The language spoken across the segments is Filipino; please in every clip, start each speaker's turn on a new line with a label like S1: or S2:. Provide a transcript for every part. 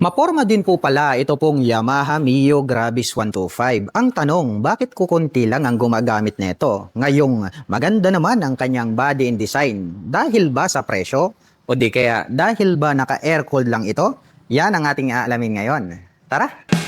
S1: Maporma din po pala ito pong Yamaha Mio Gravis 125. Ang tanong, bakit kukunti lang ang gumagamit nito? Ngayong maganda naman ang kanyang body and design. Dahil ba sa presyo? O di kaya dahil ba naka-air-cooled lang ito? Yan ang ating aalamin ngayon. Tara!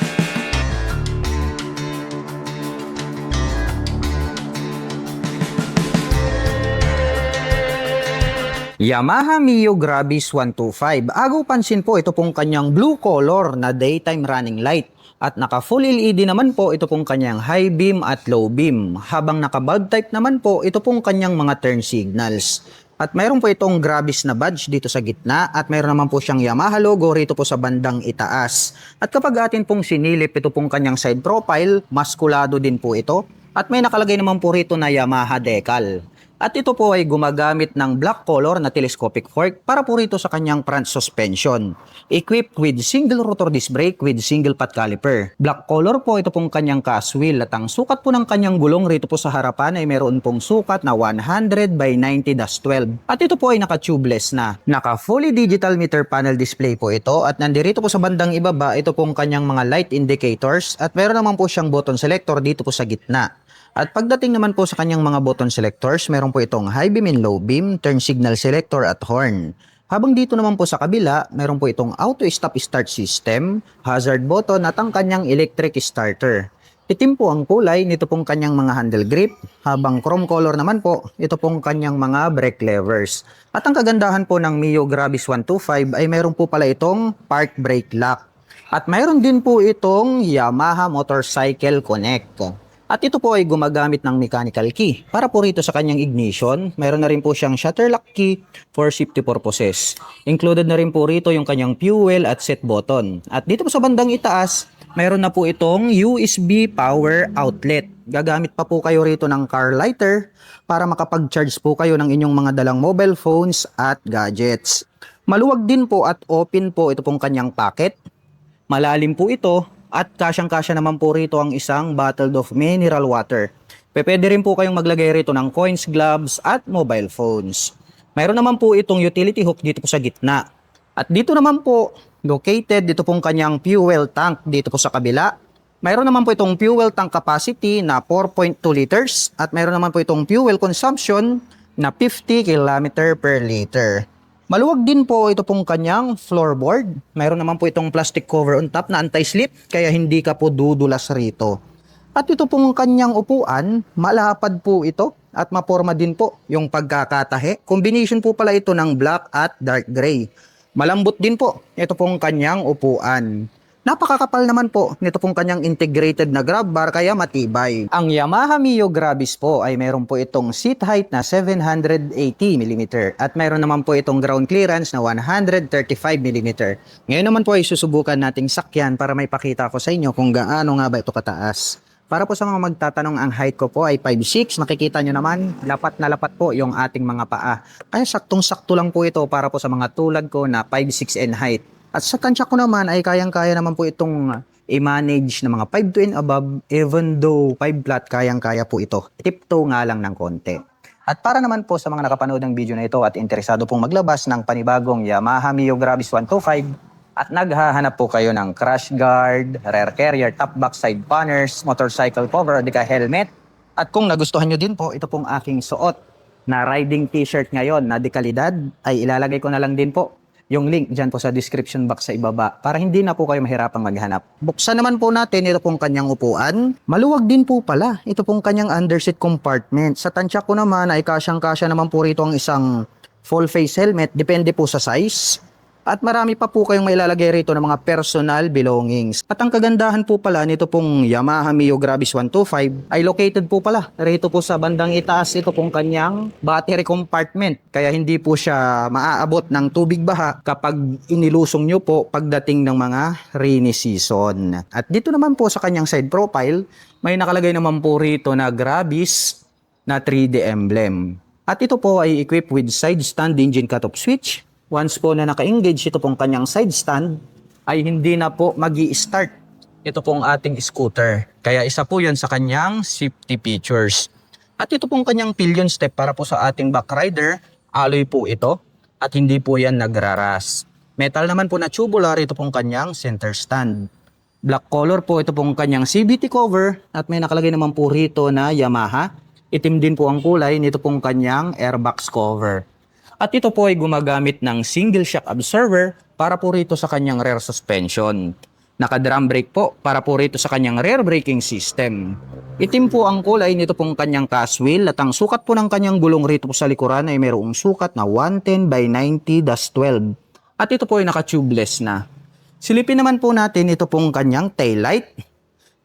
S1: Yamaha Mio Gravis 125. Agaw pansin po ito pong kanyang blue color na daytime running light. At naka full LED naman po ito pong kanyang high beam at low beam. Habang naka bulb type naman po ito pong kanyang mga turn signals. At mayroon po itong Gravis na badge dito sa gitna at mayroon naman po siyang Yamaha logo rito po sa bandang itaas. At kapag atin pong sinilip ito pong kanyang side profile, maskulado din po ito. At may nakalagay naman po rito na Yamaha decal. At ito po ay gumagamit ng black color na telescopic fork para po rito sa kanyang front suspension. Equipped with single rotor disc brake with single pot caliper. Black color po ito pong kanyang cast wheel at ang sukat po ng kanyang gulong rito po sa harapan ay meron pong sukat na 100 by 90-12. At ito po ay naka-tubeless na. Naka fully digital meter panel display po ito at nandirito po sa bandang ibaba ito pong kanyang mga light indicators at meron naman po siyang button selector dito po sa gitna. At pagdating naman po sa kanyang mga button selectors, meron po itong high beam and low beam, turn signal selector at horn. Habang dito naman po sa kabila, meron po itong auto stop start system, hazard button at ang kanyang electric starter. Itim po ang kulay nito pong kanyang mga handle grip, habang chrome color naman po, ito pong kanyang mga brake levers. At ang kagandahan po ng Mio Gravis 125 ay meron po pala itong park brake lock. At mayroon din po itong Yamaha Motorcycle Connect. At ito po ay gumagamit ng mechanical key. Para po rito sa kanyang ignition, mayroon na rin po siyang shutter lock key for safety purposes. Included na rin po rito yung kanyang fuel at set button. At dito po sa bandang itaas, mayroon na po itong USB power outlet. Gagamit pa po kayo rito ng car lighter para makapag-charge po kayo ng inyong mga dalang mobile phones at gadgets. Maluwag din po at open po ito pong kanyang pocket. Malalim po ito at kasyang-kasya naman po rito ang isang bottle of mineral water. Pwede rin po kayong maglagay rito ng coins, gloves at mobile phones. Mayroon naman po itong utility hook dito po sa gitna. At dito naman po, located dito pong kanyang fuel tank dito po sa kabila. Mayroon naman po itong fuel tank capacity na 4.2 liters at mayroon naman po itong fuel consumption na 50 km per liter. Maluwag din po ito pong kanyang floorboard. Mayroon naman po itong plastic cover on top na anti-slip kaya hindi ka po dudulas rito. At ito pong kanyang upuan, malapad po ito at maporma din po yung pagkakatahe. Combination po pala ito ng black at dark gray. Malambot din po ito pong kanyang upuan. Napakakapal naman po nito pong kanyang integrated na grab bar kaya matibay. Ang Yamaha Mio Gravis po ay meron po itong seat height na 780 mm at meron naman po itong ground clearance na 135 mm. Ngayon naman po ay susubukan nating sakyan para may pakita ko sa inyo kung gaano nga ba ito kataas. Para po sa mga magtatanong, ang height ko po ay 5'6". Nakikita nyo naman, lapat na lapat po yung ating mga paa. Kaya saktong-sakto lang po ito para po sa mga tulad ko na 5'6 and height. At sa tansya ko naman ay kayang-kaya naman po itong i-manage ng mga 5 to and above even though 5 flat kayang-kaya po ito. Tiptoe nga lang ng konti. At para naman po sa mga nakapanood ng video na ito at interesado pong maglabas ng panibagong Yamaha Mio Gravis 125 at naghahanap po kayo ng crash guard, rear carrier, top box side panners, motorcycle cover, di helmet. At kung nagustuhan nyo din po, ito pong aking suot na riding t-shirt ngayon na dekalidad ay ilalagay ko na lang din po yung link dyan po sa description box sa ibaba para hindi na po kayo mahirapang maghanap. Buksan naman po natin ito pong kanyang upuan. Maluwag din po pala ito pong kanyang underseat compartment. Sa tansya ko naman ay kasyang-kasya naman po rito ang isang full face helmet. Depende po sa size. At marami pa po kayong mailalagay rito ng mga personal belongings. At ang kagandahan po pala nito pong Yamaha Mio Gravis 125 ay located po pala rito po sa bandang itaas ito pong kanyang battery compartment. Kaya hindi po siya maaabot ng tubig baha kapag inilusong nyo po pagdating ng mga rainy season. At dito naman po sa kanyang side profile, may nakalagay naman po rito na Gravis na 3D emblem. At ito po ay equipped with side stand engine cutoff switch, Once po na naka-engage ito pong kanyang side stand, ay hindi na po mag start ito pong ating scooter. Kaya isa po yan sa kanyang safety features. At ito pong kanyang pillion step para po sa ating back rider, alloy po ito at hindi po yan nagraras. Metal naman po na tubular, ito pong kanyang center stand. Black color po, ito pong kanyang CVT cover at may nakalagay naman po rito na Yamaha. Itim din po ang kulay nito pong kanyang airbox cover. At ito po ay gumagamit ng single shock absorber para po rito sa kanyang rear suspension. Naka-drum brake po para po rito sa kanyang rear braking system. Itim po ang kulay nito pong kanyang cast wheel at ang sukat po ng kanyang gulong rito po sa likuran ay mayroong sukat na 110 by 90-12. At ito po ay naka-tubeless na. Silipin naman po natin ito pong kanyang tail light.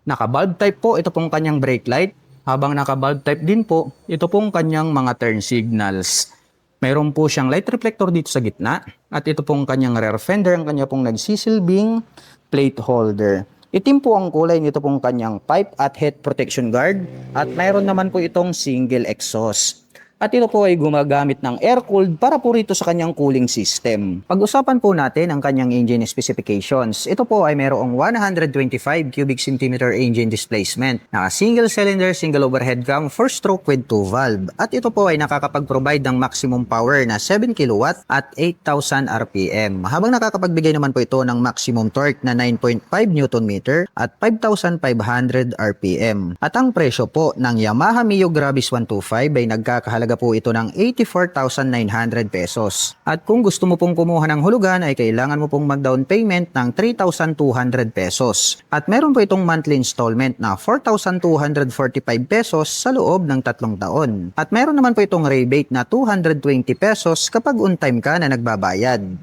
S1: Naka-bulb type po ito pong kanyang brake light. Habang naka-bulb type din po, ito pong kanyang mga turn signals. Mayroon po siyang light reflector dito sa gitna at ito pong kanyang rear fender ang kanya pong nagsisilbing plate holder. Itim po ang kulay nito pong kanyang pipe at head protection guard at mayroon naman po itong single exhaust. At ito po ay gumagamit ng air-cooled para po rito sa kanyang cooling system. Pag-usapan po natin ang kanyang engine specifications. Ito po ay mayroong 125 cubic centimeter engine displacement. Naka single cylinder, single overhead cam, 4-stroke with 2 valve. At ito po ay nakakapag-provide ng maximum power na 7 kW at 8,000 RPM. Habang nakakapagbigay naman po ito ng maximum torque na 9.5 Nm at 5,500 RPM. At ang presyo po ng Yamaha Mio Gravis 125 ay nagkakahalaga po ito ng 84,900 pesos. At kung gusto mo pong kumuha ng hulugan ay kailangan mo pong mag-down payment ng 3,200 pesos. At meron po itong monthly installment na 4,245 pesos sa loob ng tatlong taon. At meron naman po itong rebate na 220 pesos kapag on time ka na nagbabayad.